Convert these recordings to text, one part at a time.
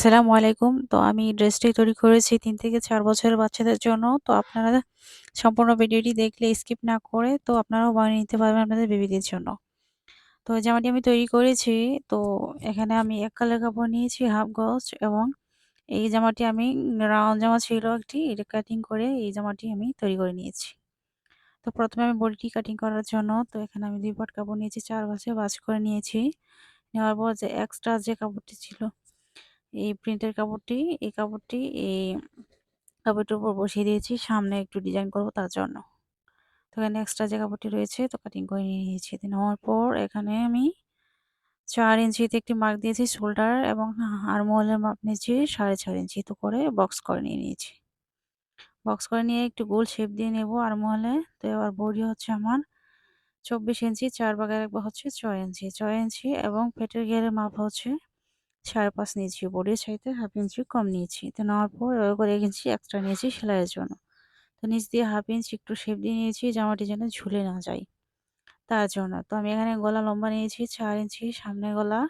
আসসালামু আলাইকুম। তো আমি ড্রেসটি তৈরি করেছি তিন থেকে চার বছরের বাচ্চাদের জন্য। তো আপনারা সম্পূর্ণ ভিডিওটি দেখলে স্কিপ না করে তো আপনারাও বানিয়ে নিতে পারবেন আপনাদের বেবিদের জন্য। তো জামাটি আমি তৈরি করেছি। তো এখানে আমি এক কালার কাপড় নিয়েছি, হাফ গজ এবং এই জামাটি আমি রাউন্ড জামা ছিল একটি, এটা কাটিং করে এই জামাটি আমি তৈরি করে নিয়েছি। তো প্রথমে আমি বডিটি কাটিং করার জন্য, তো এখানে আমি দুই পট কাপড় নিয়েছি ৪ ভাঁজে ভাঁজ করে নিয়েছি। নেওয়ার পর যে এক্সট্রা যে কাপড়টি ছিল এই প্রিন্টের কাপড়টি, এই কাপড়টি এই কাপড়টির উপর বসিয়ে দিয়েছি। সামনে একটু ডিজাইন করব তার জন্য। তো এখানে এক্সট্রা যে কাপড়টি রয়েছে, তো কাটিং করে নিয়ে নিয়েছি। নেওয়ার পর এখানে আমি চার ইঞ্চিতে একটি মার্ক দিয়েছি শোল্ডার এবং আরমহলের মাপ নিয়েছি সাড়ে চার ইঞ্চি। তো করে বক্স করে নিয়ে নিয়েছি। বক্স করে নিয়ে একটু গোল শেপ দিয়ে নেব আরমহলে তো এবার বডি হচ্ছে আমার চব্বিশ ইঞ্চি, চার বাগের একবার হচ্ছে ছয় ইঞ্চি। ছয় ইঞ্চি এবং পেটের গেরের মাপ হচ্ছে সাড়ে পাঁচ নিয়েছি, বডির চাইতে হাফ ইঞ্চি কম নিয়েছি। তো নেওয়ার পর করে এক ইঞ্চি এক্সট্রা নিয়েছি সেলাইয়ের জন্য। তো নিচ দিয়ে হাফ ইঞ্চি একটু শেপ দিয়ে নিয়েছি, জামাটি যেন ঝুলে না যায়। তার জন্য তো আমি এখানে গলা লম্বা নিয়েছি, চার ইঞ্চি, সামনে গলা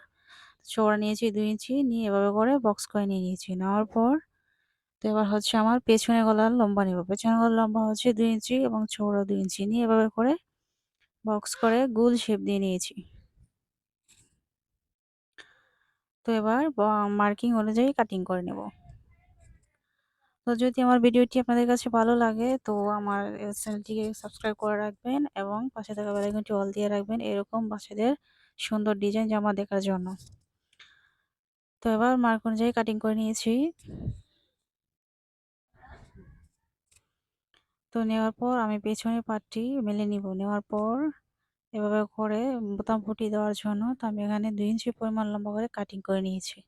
চওড়া নিয়েছি, দুই ইঞ্চি, নিয়ে এভাবে করে বক্স করে নিয়ে নিয়েছি। নেওয়ার পর তো এবার হচ্ছে আমার পেছনে গলার লম্বা নেব। পেছনে গলার লম্বা হচ্ছে দুই ইঞ্চি এবং চৌড়া দুই ইঞ্চি। নিয়ে এভাবে করে বক্স করে গোল শেপ দিয়ে নিয়েছি। তো এবার মার্কিং অনুযায়ী কাটিং করে নেব। তো যদি আমার ভিডিওটি আপনাদের কাছে ভালো লাগে, তো আমার চ্যানেলটিকে সাবস্ক্রাইব করে রাখবেন এবং পাশে থাকা বেলাইকনটি অল দিয়ে রাখবেন। এরকম বাচ্চাদের সুন্দর ডিজাইন জামা দেখার জন্য। তো এবার মার্ক অনুযায়ী কাটিং করে নিয়েছি। তো নেওয়ার পর আমি পেছনের পাটটি মেলে নিব। নেওয়ার পর এভাবে করে বোতাম ফুটি দেওয়ার জন্য তো আমি এখানে দুই ইঞ্চি পরিমাণ লম্বা করে কাটিং করে নিয়েছি।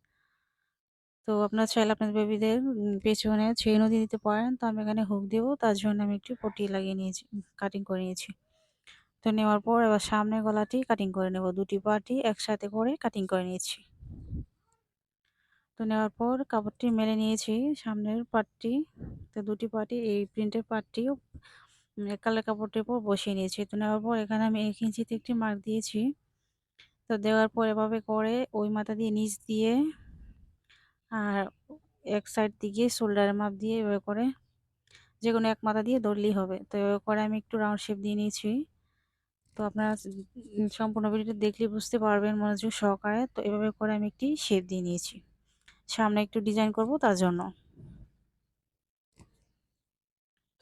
তো আপনার চাইলে আপনার বেবিদের পেছনে চেইনও দিয়ে দিতে পারেন। তো আমি এখানে হুক দেবো, তার জন্য আমি একটু পটি লাগিয়ে নিয়েছি কাটিং করে নিয়েছি। তো নেওয়ার পর এবার সামনের গলাটি কাটিং করে নেব, দুটি পাটি একসাথে করে কাটিং করে নিয়েছি। তো নেওয়ার পর কাপড়টি মেলে নিয়েছি, সামনের পাটটি, তো দুটি পাটি, এই প্রিন্টের পাটটিও কালার কাপড়টির উপর বসিয়ে নিয়েছি তো নেওয়ার পর এখানে আমি এক ইঞ্চিতে একটি মার্ক দিয়েছি। তো দেওয়ার পর এভাবে করে ওই মাথা দিয়ে নিচ দিয়ে আর এক সাইড দিকে শোল্ডারের মাপ দিয়ে এভাবে করে যে কোনো এক মাথা দিয়ে ধরলেই হবে। তো এভাবে করে আমি একটু রাউন্ড শেপ দিয়ে নিয়েছি। তো আপনারা সম্পূর্ণ ভিডিওটা দেখলে বুঝতে পারবেন মনোযোগ সহকারে। তো এভাবে করে আমি একটি শেপ দিয়ে নিয়েছি। সামনে একটু ডিজাইন করব তার জন্য।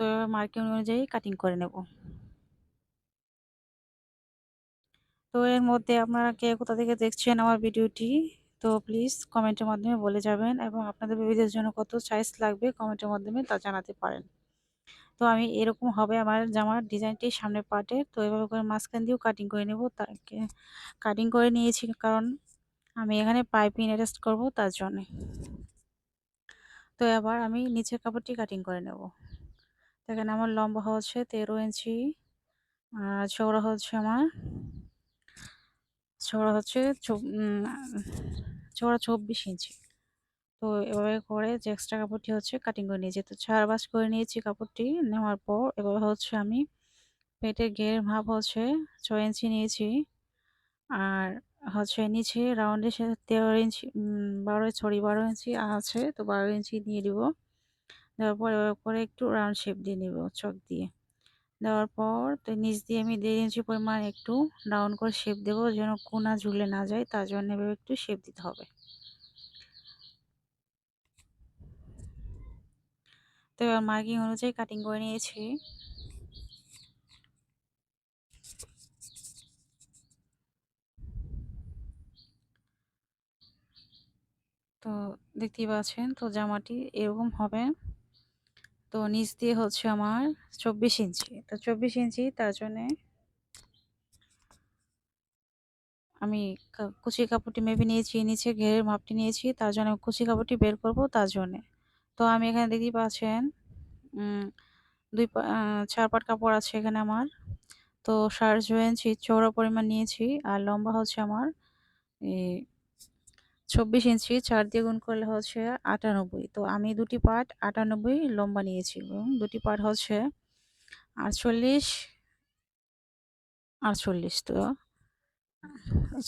তো মার্কিং অনুযায়ী কাটিং করে নেব। তো এর মধ্যে আপনারা কে কোথা থেকে দেখছেন আমার ভিডিওটি তো প্লিজ কমেন্টের মাধ্যমে বলে যাবেন এবং আপনাদের বেবিদের জন্য কত সাইজ লাগবে কমেন্টের মাধ্যমে তা জানাতে পারেন। তো আমি এরকম হবে আমার জামার ডিজাইনটি সামনে পাটে তো এভাবে করে মাঝখান দিয়েও কাটিং করে নেব। তাকে কাটিং করে নিয়েছি কারণ আমি এখানে পাইপিং অ্যাডজাস্ট করব তার জন্যে। তো এবার আমি নিচের কাপড়টি কাটিং করে নেব। এখানে আমার লম্বা হচ্ছে তেরো ইঞ্চি, আর চৌড়া হচ্ছে আমার চৌড়া হচ্ছে চৌড়া চব্বিশ ইঞ্চি। তো এভাবে করে যে এক্সট্রা কাপড়টি হচ্ছে কাটিং করে নিয়েছি। তো চার বাস করে নিয়েছি কাপড়টি নেওয়ার পর এভাবে হচ্ছে আমি পেটের ঘের ভাব হচ্ছে ছয় ইঞ্চি নিয়েছি, আর হচ্ছে নিচে রাউন্ডের সাথে তেরো ইঞ্চি বারো সরি বারো ইঞ্চি আছে, তো বারো ইঞ্চি দিয়ে দিব দেওয়ার পর এভাবে করে একটু রাউন্ড শেপ দিয়ে নিব, চক দিয়ে। দেওয়ার পর তো নিচ দিয়ে আমি দেড় ইঞ্চি পরিমাণ একটু ডাউন করে শেপ দেবো যেন কোনা ঝুলে না যায়, তার জন্য এভাবে একটু শেপ দিতে হবে। তো এবার মার্কিং অনুযায়ী কাটিং করে নিয়েছি। তো দেখতেই পাচ্ছেন, তো জামাটি এরকম হবে। তো নিচ দিয়ে হচ্ছে আমার চব্বিশ ইঞ্চি। তো চব্বিশ ইঞ্চি, তার জন্যে আমি কুচি কাপড়টি মেপে নিয়েছি, নিচে ঘেরের মাপটি নিয়েছি, তার জন্য কুচি কাপড়টি বের করব, তার জন্যে। তো আমি এখানে দেখতেই পাচ্ছেন দুই চার পাট কাপড় আছে এখানে আমার। তো সাড়ে ছয় ইঞ্চি চৌড়া পরিমাণ নিয়েছি, আর লম্বা হচ্ছে আমার চব্বিশ ইঞ্চি চার দিয়ে গুণ করলে হচ্ছে আটানব্বই। তো আমি দুটি পার্ট আটানব্বই লম্বা নিয়েছি এবং দুটি পার্ট হচ্ছে আটচল্লিশ আটচল্লিশ তো,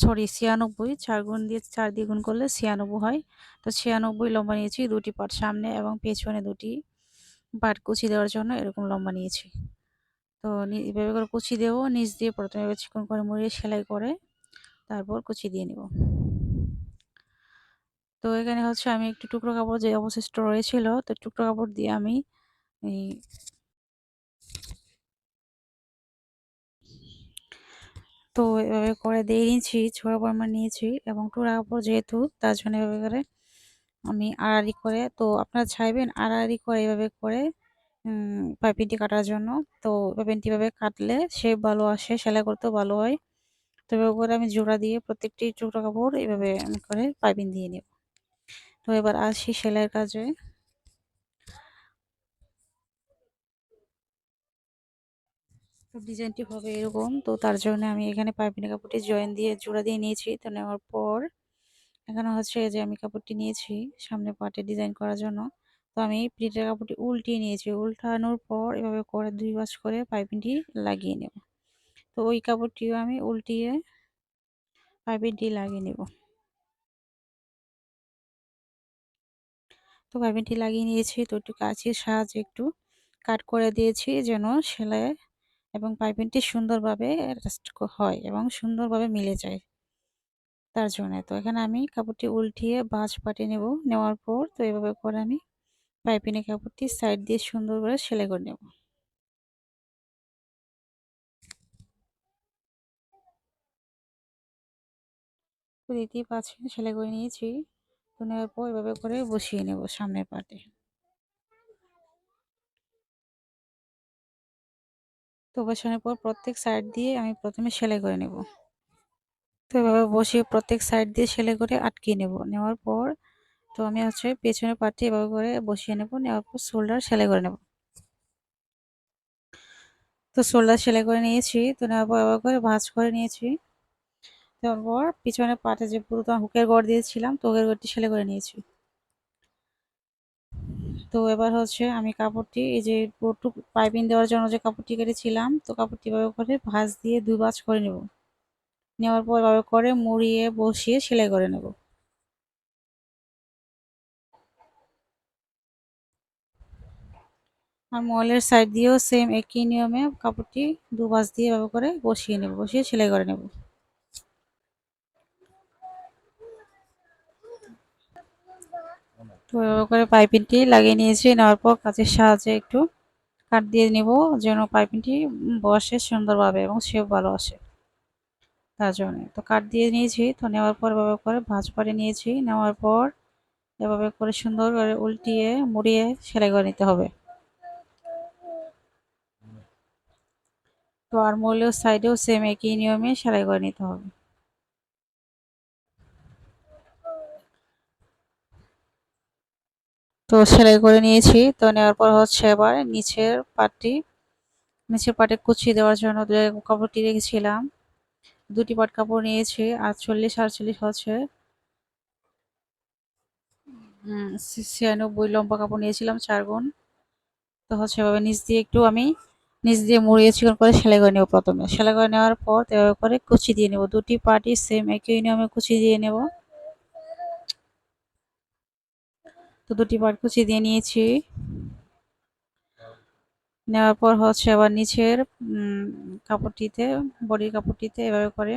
সরি ছিয়ানব্বই, চার গুণ দিয়ে, চার দিয়ে গুণ করলে ছিয়ানব্বই হয়। তো ছিয়ানব্বই লম্বা নিয়েছি, দুটি পাট সামনে এবং পেছনে দুটি পার্ট কুচি দেওয়ার জন্য এরকম লম্বা নিয়েছি। তো এভাবে করে কুচি দেবো, নিচ দিয়ে প্রথমে চিকন করে মুড়িয়ে সেলাই করে তারপর কুচি দিয়ে নেব। তো এখানে হচ্ছে আমি একটু টুকরো কাপড় যে অবশিষ্ট রয়েছিল, তো টুকরো কাপড় দিয়ে আমি এই তো এভাবে করে দিয়ে নিয়েছি, ছোড়া পরিমাণ নিয়েছি এবং টুকরা কাপড় যেহেতু তার জন্য এভাবে করে আমি আড়াআড়ি করে, তো আপনারা চাইবেন আড়াআড়ি করে এভাবে করে পাইপিনটি কাটার জন্য। তো পাইপিংটি এভাবে কাটলে সে ভালো আসে, সেলাই করতেও ভালো হয়। তো এভাবে করে আমি জোড়া দিয়ে প্রত্যেকটি টুকরো কাপড় এভাবে আমি করে পাইপিন দিয়ে নেব। তো এবার আসি সেলাইয়ের কাজে। তো ডিজাইনটি হবে এরকম। তো তার জন্য আমি এখানে পাইপিং কাপড়টি জয়েন দিয়ে জোড়া দিয়ে নিয়েছি, তো নেওয়ার পর এখানে হচ্ছে যে আমি কাপড়টি নিয়েছি সামনে পাটে ডিজাইন করার জন্য। তো আমি প্রিন্টের কাপড়টি উল্টিয়ে নিয়েছি। উল্টানোর পর এভাবে করে দুই বাস করে পাইপিনটি লাগিয়ে নেব। তো ওই কাপড়টিও আমি উল্টিয়ে পাইপিংটি লাগিয়ে নেব। তো পাইপিংটি লাগিয়ে নিয়েছি। তো একটু কাঁচির সাহায্যে একটু কাট করে দিয়েছি যেন সেলাই এবং পাইপিংটি সুন্দরভাবে হয় এবং সুন্দরভাবে মিলে যায় তার জন্য। তো এখানে আমি কাপড়টি উল্টিয়ে বাঁশ পাটিয়ে নেব। নেওয়ার পর তো এভাবে করে আমি পাইপিনে কাপড়টি সাইড দিয়ে সুন্দর করে সেলাই করে নেব। দ্বিতীয় পাশে সেলাই করে নিয়েছি। নেওয়ার পর এভাবে করে বসিয়ে নেব সামনের পাটে। তো বসানোর পর প্রত্যেক সাইড দিয়ে আমি প্রথমে সেলাই করে নেব। তো এভাবে বসিয়ে প্রত্যেক সাইড দিয়ে সেলাই করে আটকিয়ে নেব। নেওয়ার পর তো আমি হচ্ছে পেছনের পাটটি এভাবে করে বসিয়ে নেব। নেওয়ার পর শোল্ডার সেলাই করে নেব। তো শোল্ডার সেলাই করে নিয়েছি। তো নেওয়ার পর এভাবে করে ভাঁজ করে নিয়েছি। পিছনে পাটে যে পুরো হুকের গড় দিয়েছিলাম, তো হুকের গড়টি সেলাই করে নিয়েছি। তো এবার হচ্ছে আমি কাপড়টি, এই যে পুরোটুক পাইপিং দেওয়ার জন্য যে কাপড়টি কেটেছিলাম, তো কাপড়টি এভাবে করে ভাঁজ দিয়ে দুই ভাঁজ করে নেব। নেওয়ার পর এভাবে করে মুড়িয়ে বসিয়ে সেলাই করে নেব। আর মলের সাইড দিয়েও সেম একই নিয়মে কাপড়টি দু ভাঁজ দিয়ে এভাবে করে বসিয়ে নেব, বসিয়ে সেলাই করে নেব। এভাবে করে পাইপিংটি লাগিয়ে নিয়েছি। নেওয়ার পর কাঁচের সাহায্যে একটু কাট দিয়ে নেব যেন পাইপিংটি বসে সুন্দরভাবে এবং সেও ভালো আসে। তার জন্য তো কাট দিয়ে নিয়েছি। তো নেওয়ার পর এভাবে করে ভাঁজ পাড়ে নিয়েছি। নেওয়ার পর এভাবে করে সুন্দর করে উল্টিয়ে, মুড়িয়ে সেলাই করে নিতে হবে। তো আর মূলের সাইডেও সেম একই নিয়মে সেলাই করে নিতে হবে। তো সেলাই করে নিয়েছি। তো নেওয়ার পর হচ্ছে এবার নিচের পাটটি, নিচের পাটে কুচি দেওয়ার জন্য কাপড়টি রেখেছিলাম দুটি পাট কাপড় নিয়েছি, আটচল্লিশ আটচল্লিশ হচ্ছে। ছিয়ানব্বই লম্বা কাপড় নিয়েছিলাম, চার গুণ। তো হচ্ছে এভাবে নিচ দিয়ে একটু আমি নিচ দিয়ে মুড়িয়ে চিকন করে সেলাই করে নেব প্রথমে। সেলাই করে নেওয়ার পর এভাবে করে কুচি দিয়ে নেব। দুটি পাটি সেম একই নিয়মে কুচি দিয়ে নেব। তো দুটি পাট কুচি দিয়ে নিয়েছি। নেওয়ার পর হচ্ছে আবার নিচের কাপড়টিতে, বডির কাপড়টিতে এভাবে করে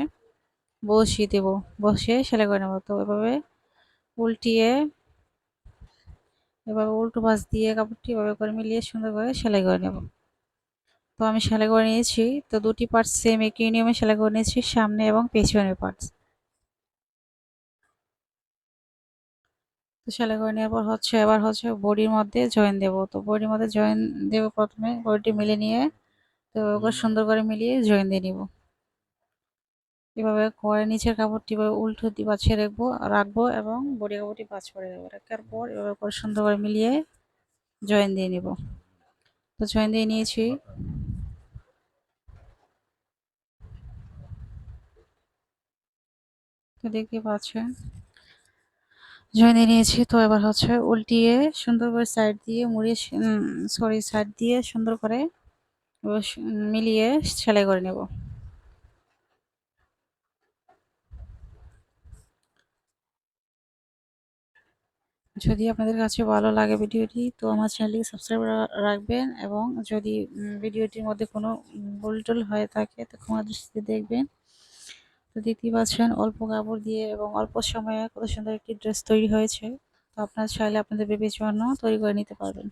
বসিয়ে দেব। বসিয়ে সেলাই করে নেব। তো এভাবে উল্টিয়ে, এভাবে উল্টো ভাঁজ দিয়ে কাপড়টি এভাবে করে মিলিয়ে সুন্দর করে সেলাই করে নেব। তো আমি সেলাই করে নিয়েছি। তো দুটি পার্টস সেম একই নিয়মে সেলাই করে নিয়েছি, সামনে এবং পেছনের পার্টস তো সেলাই করে নেওয়ার পর হচ্ছে এবার হচ্ছে বডির মধ্যে জয়েন দেব। তো বডির মধ্যে জয়েন দেব প্রথমে বডিটি মিলে নিয়ে তো সুন্দর করে মিলিয়ে জয়েন দিয়ে নিব। এভাবে করে নিচের কাপড়টি উল্টো দিয়ে বাছিয়ে রাখব রাখব এবং বডি কাপড়টি বাছ করে দেবো রাখার পর এভাবে করে সুন্দর করে মিলিয়ে জয়েন দিয়ে নিব। তো জয়েন দিয়ে নিয়েছি। তো দেখতে পাচ্ছেন জয়েন নিয়েছি। তো এবার হচ্ছে উল্টিয়ে সুন্দর করে সাইড দিয়ে মুড়িয়ে সরি সাইড দিয়ে সুন্দর করে মিলিয়ে সেলাই করে নেব। যদি আপনাদের কাছে ভালো লাগে ভিডিওটি, তো আমার চ্যানেলটিকে সাবস্ক্রাইব রাখবেন এবং যদি ভিডিওটির মধ্যে কোনো ভুল টুল হয়ে থাকে, তো ক্ষমা দৃষ্টিতে দেখবেন। তো দেখতেই পাচ্ছেন অল্প কাপড় দিয়ে এবং অল্প সময়ে কত সুন্দর একটি ড্রেস তৈরি হয়েছে। তো আপনার চাইলে আপনাদের বেবির জন্য তৈরি করে নিতে পারবেন।